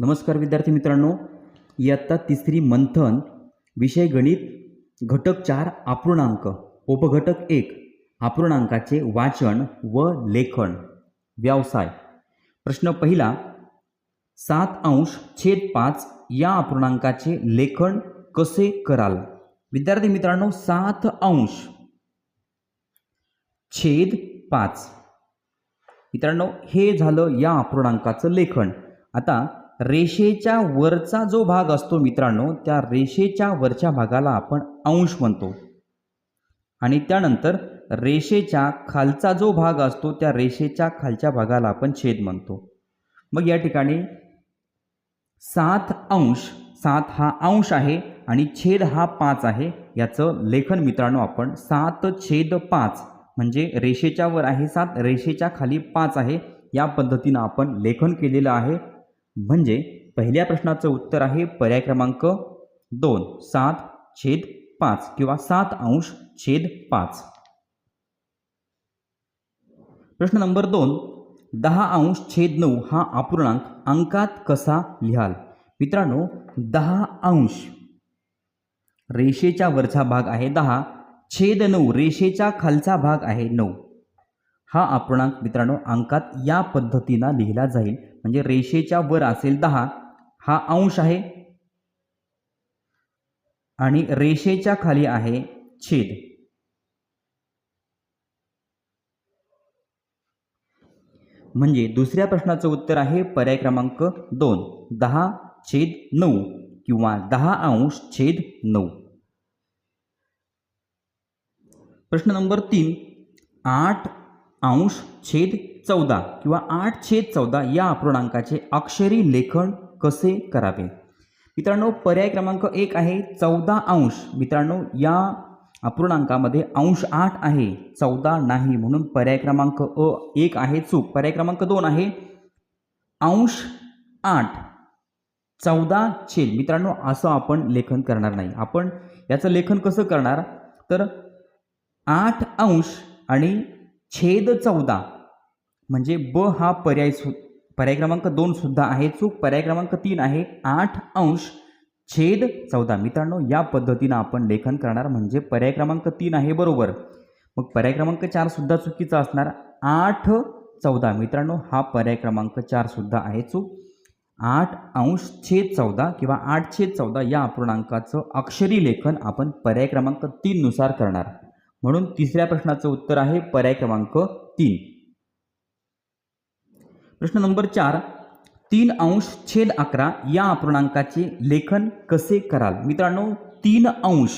नमस्कार विद्यार्थी मित्रांनो. इयत्ता तिसरी मंथन विषय गणित घटक चार अपूर्णांक उपघटक एक अपूर्णांकाचे वाचन व लेखन व्यवसाय. प्रश्न पहिला सात अंश छेद पाच या अपूर्णांकाचे लेखन कसे कराल? विद्यार्थी मित्रांनो सात अंश छेद पाच. मित्रांनो हे झालं या अपूर्णांकाचं लेखन. आता रेषेच्या वरचा जो भाग असतो मित्रांनो त्या रेषेच्या वरच्या भागाला आपण अंश म्हणतो. आणि त्यानंतर रेषेच्या खालचा जो भाग असतो त्या रेषेच्या खालच्या भागाला आपण छेद म्हणतो. मग या ठिकाणी सात अंश सात हा अंश आहे आणि छेद हा पाच आहे. याचं लेखन मित्रांनो आपण सात छेद पाच म्हणजे रेषेच्या वर आहे सात रेषेच्या खाली पाच आहे. या पद्धतीनं आपण लेखन केलेलं आहे. म्हणजे पहिल्या प्रश्नाचं उत्तर आहे पर्याय क्रमांक दोन सात छेद पाच किंवा सात अंश छेद पाच. प्रश्न नंबर दोन दहा अंश छेद नऊ हा अपूर्णांक अंकात कसा लिहाल? मित्रांनो दहा अंश रेषेच्या वरचा भाग आहे दहा छेद नऊ रेषेच्या खालचा भाग आहे नऊ. हा अपूर्णांक मित्रांनो अंकात या पद्धतीनं लिहिला जाईल. म्हणजे रेषेच्या वर असेल दहा हा अंश आहे. आणि रेषेच्या खाली आहे छेद. म्हणजे दुसऱ्या प्रश्नाचं उत्तर आहे पर्याय क्रमांक दोन दहा छेद नऊ किंवा दहा अंश छेद नऊ. प्रश्न नंबर तीन आठ अंश छेद चौदा किंवा आठ छेद चौदा या अपूर्णांकाचे अक्षरी लेखन कसे करावे? मित्रांनो पर्याय क्रमांक एक आहे चौदा अंश. मित्रांनो या अपूर्णांकामध्ये अंश आठ आहे चौदा नाही. म्हणून पर्याय क्रमांक अ एक आहे चूक. पर्याय क्रमांक दोन आहे अंश आठ चौदा छेद. मित्रांनो असं आपण लेखन करणार नाही. आपण याचं लेखन कसं करणार? तर आठ अंश आणि छेद चौदा म्हणजे ब हा पर्याय सु पर्याय क्रमांक दोनसुद्धा आहे. चूक पर्याय क्रमांक तीन आहे. आठ अंश छेद चौदा. मित्रांनो या पद्धतीनं आपण लेखन करणार म्हणजे पर्याय क्रमांक तीन आहे बरोबर. मग पर्याय क्रमांक चारसुद्धा चुकीचा असणार. आठ चौदा. मित्रांनो हा पर्याय क्रमांक चार सुद्धा आहे. चूक. आठ अंश छेद चौदा किंवा आठ छेद चौदा या अपूर्णांकाचं अक्षरी लेखन आपण पर्याय क्रमांक तीननुसार करणार. म्हणून तिसऱ्या प्रश्नाचं उत्तर आहे पर्याय क्रमांक तीन. प्रश्न नंबर चार तीन अंश छेद अकरा या अपूर्णांकाचे लेखन कसे कराल? मित्रांनो तीन अंश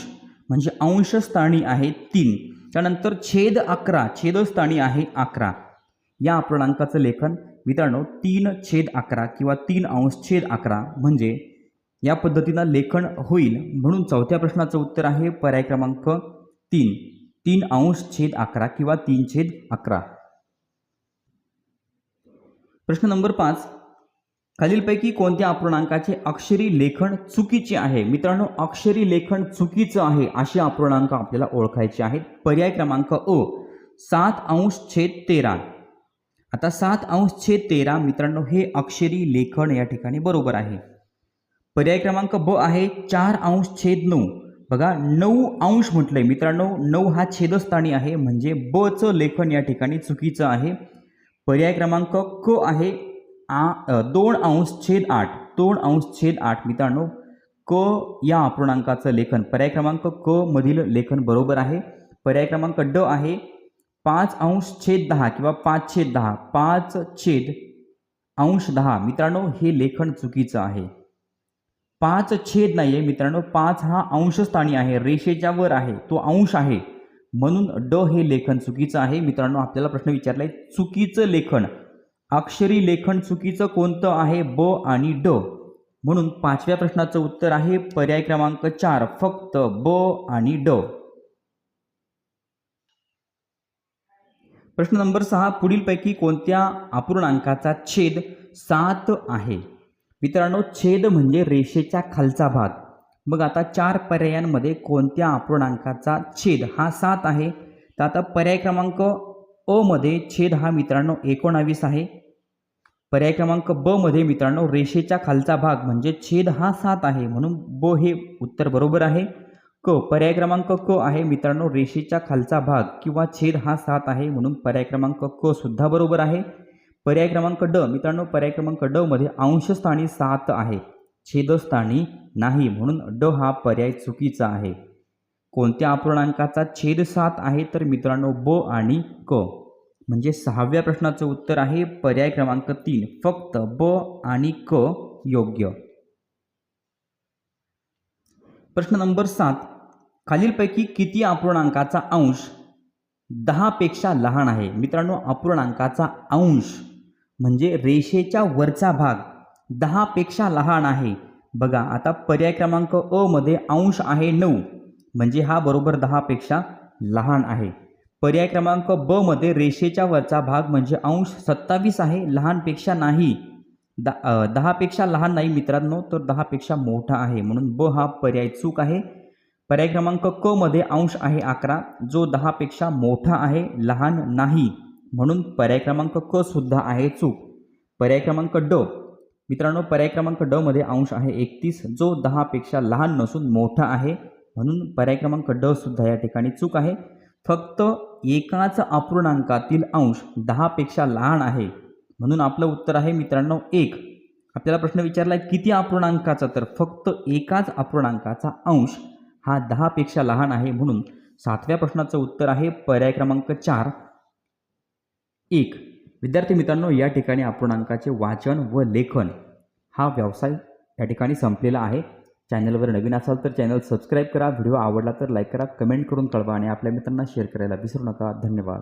म्हणजे अंशस्थानी आहे तीन. त्यानंतर छेद अकरा छेदस्थानी आहे अकरा. या अपूर्णांकाचं लेखन मित्रांनो तीन छेद अकरा किंवा तीन अंश छेद अकरा म्हणजे या पद्धतीनं लेखन होईल. म्हणून चौथ्या प्रश्नाचं उत्तर आहे पर्याय क्रमांक तीन. तीन अंश छेद अकरा किंवा तीन छेद अकरा. प्रश्न नंबर पाच. खालीलपैकी कोणत्या अपूर्णांकाचे अक्षरी लेखन चुकीचे आहे? मित्रांनो अक्षरी लेखन चुकीचं आहे असे अपूर्णांक आपल्याला ओळखायचे आहेत. पर्याय क्रमांक अ सात अंश छेद तेरा. आता सात अंश छेद तेरा मित्रांनो हे अक्षरी लेखन या ठिकाणी बरोबर आहे. पर्याय क्रमांक ब आहे चार अंश छेद नऊ. बघा नऊ अंश म्हटलंय. मित्रांनो नऊ हा छेदस्थानी आहे म्हणजे बचं लेखन या ठिकाणी चुकीचं आहे. पर्याय क्रमांक क आहे आ दोन अंश छेद आठ. दोन अंश छेद आठ मित्रांनो. क या अपूर्णांकाचं लेखन. पर्याय क्रमांक क मधील लेखन बरोबर आहे. पर्याय क्रमांक ड आहे. पाच अंश छेद दहा किंवा पाच छेद दहा. पाच छेद अंश दहा. मित्रांनो हे लेखन चुकीचं आहे. पाच छेद नाही आहे मित्रांनो. पाच हा अंशस्थानी आहे. रेषेच्या वर आहे. तो अंश आहे. म्हणून ड हे लेखन चुकीचं आहे. मित्रांनो आपल्याला प्रश्न विचारलाय चुकीचं लेखन अक्षरी लेखन चुकीचं कोणतं आहे? ब आणि ड. म्हणून पाचव्या प्रश्नाचं उत्तर आहे पर्याय क्रमांक चार फक्त ब आणि ड. प्रश्न नंबर सहा पुढीलपैकी कोणत्या अपूर्णांकाचा छेद सात आहे? मित्रांनो छेद म्हणजे रेषेच्या खालचा भाग. मग आता चार पर्यायांमध्ये कोणत्या अपूर्णांकाचा छेद हा सात आहे. तर आता पर्याय क्रमांक अ मध्ये छेद हा मित्रांनो एकोणावीस आहे. पर्याय क्रमांक ब मध्ये मित्रांनो रेषेच्या खालचा भाग म्हणजे छेद हा सात आहे म्हणून ब हे उत्तर बरोबर आहे. क पर्याय क्रमांक क आहे मित्रांनो रेषेच्या खालचा भाग किंवा छेद हा सात आहे म्हणून पर्याय क्रमांक क सुद्धा बरोबर आहे. पर्याय क्रमांक ड मित्रांनो पर्याय क्रमांक ड मध्ये अंशस्थानी सात आहे. छेदस्थानी नाही म्हणून ड हा पर्याय चुकीचा आहे. कोणत्या अपूर्णांकाचा छेद सात आहे तर मित्रांनो ब आणि क. म्हणजे सहाव्या प्रश्नाचं उत्तर आहे पर्याय क्रमांक तीन. फक्त ब आणि क योग्य. प्रश्न नंबर सात. खालीलपैकी किती अपूर्णांकाचा अंश दहापेक्षा लहान आहे? मित्रांनो अपूर्णांकाचा अंश म्हणजे रेषेच्या वरचा भाग. दहापेक्षा लहान आहे. बघा आता पर्याय क्रमांक अ मध्ये अंश आहे नऊ म्हणजे हा बरोबर दहापेक्षा लहान आहे. पर्याय क्रमांक ब मध्ये रेषेच्या वरचा भाग म्हणजे अंश सत्तावीस आहे लहानपेक्षा नाही. द दहापेक्षा लहान नाही मित्रांनो तर दहापेक्षा मोठा आहे म्हणून ब हा पर्याय चूक आहे. पर्याय क्रमांक क मध्ये अंश आहे अकरा जो दहापेक्षा मोठा आहे लहान नाही म्हणून पर्याय क्रमांक क सुद्धा आहे चूक. पर्याय क्रमांक ड मित्रांनो पर्याय क्रमांक ड मध्ये अंश आहे एकतीस. जो दहापेक्षा लहान नसून मोठा आहे. म्हणून पर्याय क्रमांक ड सुद्धा या ठिकाणी चूक आहे. फक्त एकाच अपूर्णांकातील अंश दहापेक्षा लहान आहे. म्हणून आपलं उत्तर आहे मित्रांनो एक. आपल्याला प्रश्न विचारला आहे किती अपूर्णांकाचा? तर फक्त एकाच अपूर्णांकाचा अंश हा दहापेक्षा लहान आहे. म्हणून सातव्या प्रश्नाचं उत्तर आहे पर्याय क्रमांक चार. एक. विद्यार्थी मित्रांनो या ठिकाणी अपूर्णांकाचे वाचन व लेखन हा व्यवसाय या ठिकाणी संपलेला आहे. चॅनलवर नवीन असाल तर चॅनल सबस्क्राईब करा. व्हिडिओ आवडला तर लाईक करा. कमेंट करून कळवा आणि आपल्या मित्रांना शेअर करायला विसरू नका. धन्यवाद.